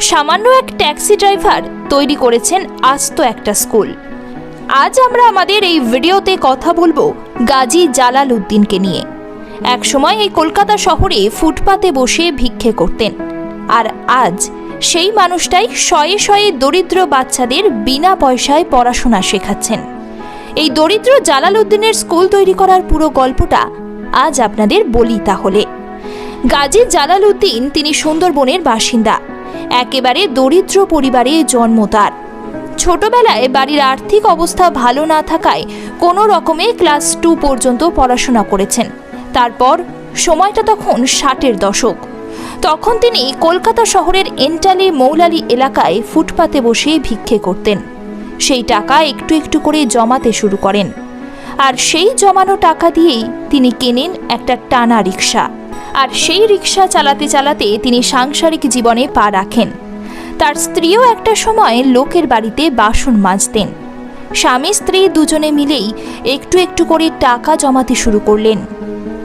সামান্য এক taxi driver তৈরি করেছেন আস্ত একটা স্কুল। আজ আমরা আমাদের এই ভিডিওতে কথা বলব গাজী জালাল উদ্দিনকে নিয়ে। একসময় এই কলকাতা শহরে ফুটপাতে বসে ভিক্ষে করতেন। আর আজ সেই মানুষটাই শয়ে শয়ে দরিদ্র বাচ্চাদের বিনা পয়সায় পড়াশোনা শেখাচ্ছেন। এই দরিদ্র জালাল উদ্দিনের স্কুল তৈরি করার পুরো গল্পটা আজ আপনাদের বলি তাহলে। গাজী জালাল উদ্দিন, তিনি সুন্দরবনের বাসিন্দা। একেবারে দরিদ্র পরিবারে জন্ম তার। ছোটবেলায় বাড়ির আর্থিক অবস্থা ভালো না থাকায় কোনো রকমে ক্লাস টু পর্যন্ত পড়াশোনা করেছেন। তারপর সময়টা তখন ষাটের দশক। তখন তিনি কলকাতা শহরের এন্টালি মৌলালি এলাকায় ফুটপাতে বসে ভিক্ষে করতেন। সেই টাকা একটু একটু করে জমাতে শুরু করেন। আর সেই জমানো টাকা দিয়েই তিনি কেনেন একটা টানা রিক্সা আর সেই রিক্সা চালাতে চালাতে তিনি সাংসারিক জীবনে পা রাখেন। তার স্ত্রীও একটা সময় লোকের বাড়িতে বাসন মাজতেন। স্বামী স্ত্রী দুজনে মিলেই একটু একটু করে টাকা জমাতে শুরু করলেন।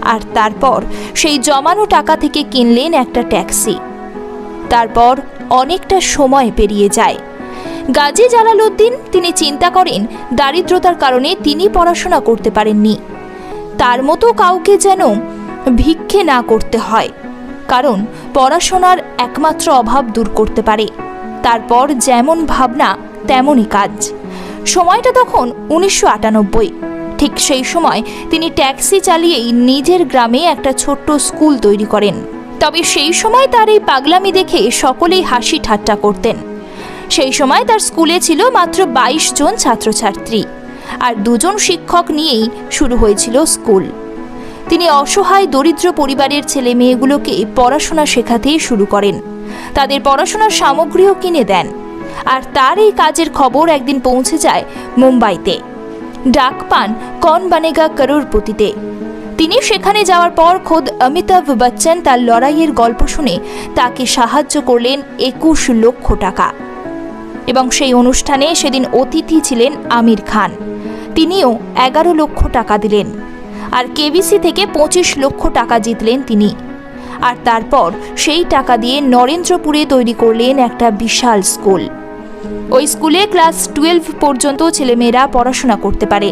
আর তারপর সেই জমানো টাকা থেকে কিনলেন একটা ট্যাক্সি। তারপর অনেকটা সময় পেরিয়ে যায়। গাজী জালালউদ্দিন, তিনি চিন্তা করেন, দারিদ্রতার কারণে তিনি পড়াশোনা করতে পারেননি। তার মতো কাউকে যেন ভিক্ষে না করতে হয়, কারণ পড়াশোনার একমাত্র অভাব দূর করতে পারে। তারপর যেমন ভাবনা, তেমনই কাজ। সময়টা তখন উনিশশো আটানব্বই। ঠিক সেই সময় তিনি ট্যাক্সি চালিয়েই নিজের গ্রামে একটা ছোট্ট স্কুল তৈরি করেন। তবে সেই সময় তার এই পাগলামি দেখে সকলেই হাসি ঠাট্টা করতেন। সেই সময় তার স্কুলে ছিল মাত্র বাইশ জন ছাত্রছাত্রী। আর দুজন শিক্ষক নিয়েই শুরু হয়েছিল স্কুল। তিনি অসহায়, দরিদ্র পরিবারের ছেলে মেয়েগুলোকে পড়াশোনা শেখাতেই শুরু করেন। তাদের পড়াশোনার সামগ্রীও কিনে দেন। আর তার এই কাজের খবর একদিন পৌঁছে যায় মুম্বাইতে। ডাক পান কন বানেগা করোড়পতিতে। তিনি সেখানে যাওয়ার পর খোদ অমিতাভ বচ্চন তার লড়াইয়ের গল্প শুনে তাকে সাহায্য করলেন একুশ লক্ষ টাকা। এবং সেই অনুষ্ঠানে সেদিন অতিথি ছিলেন আমির খান। তিনিও এগারো লক্ষ টাকা দিলেন। আর কেবিসি থেকে পঁচিশ লক্ষ টাকা জিতলেন তিনি। আর তারপর সেই টাকা দিয়ে নরেন্দ্রপুরে তৈরি করলেন একটা বিশাল স্কুল। ওই স্কুলে ক্লাস টুয়েলভ পর্যন্ত ছেলেমেয়েরা পড়াশোনা করতে পারে।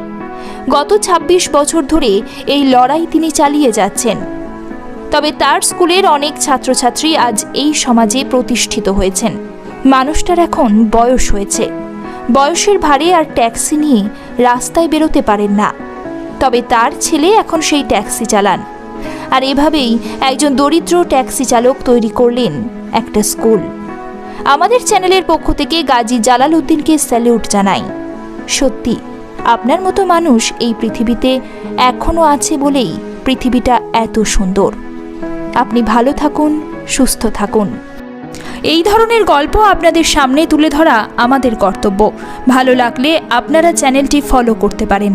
গত ২৬ বছর ধরে এই লড়াই তিনি চালিয়ে যাচ্ছেন। তবে তার স্কুলের অনেক ছাত্রছাত্রী আজ এই সমাজে প্রতিষ্ঠিত হয়েছেন। মানুষটার এখন বয়স হয়েছে। বয়সের ভারে আর ট্যাক্সি নিয়ে রাস্তায় বেরোতে পারেন না। তবে তার ছেলে এখন সেই ট্যাক্সি চালান। আর এভাবেই একজন দরিদ্র ট্যাক্সি চালক তৈরি করলেন একটা স্কুল। আমাদের চ্যানেলের পক্ষ থেকে গাজী জালাল উদ্দিনকে স্যালিউট জানাই। সত্যি, আপনার মতো মানুষ এই পৃথিবীতে এখনও আছে বলেই পৃথিবীটা এত সুন্দর। আপনি ভালো থাকুন, সুস্থ থাকুন। এই ধরনের গল্প আপনাদের সামনে তুলে ধরা আমাদের কর্তব্য। ভালো লাগলে আপনারা চ্যানেলটি ফলো করতে পারেন।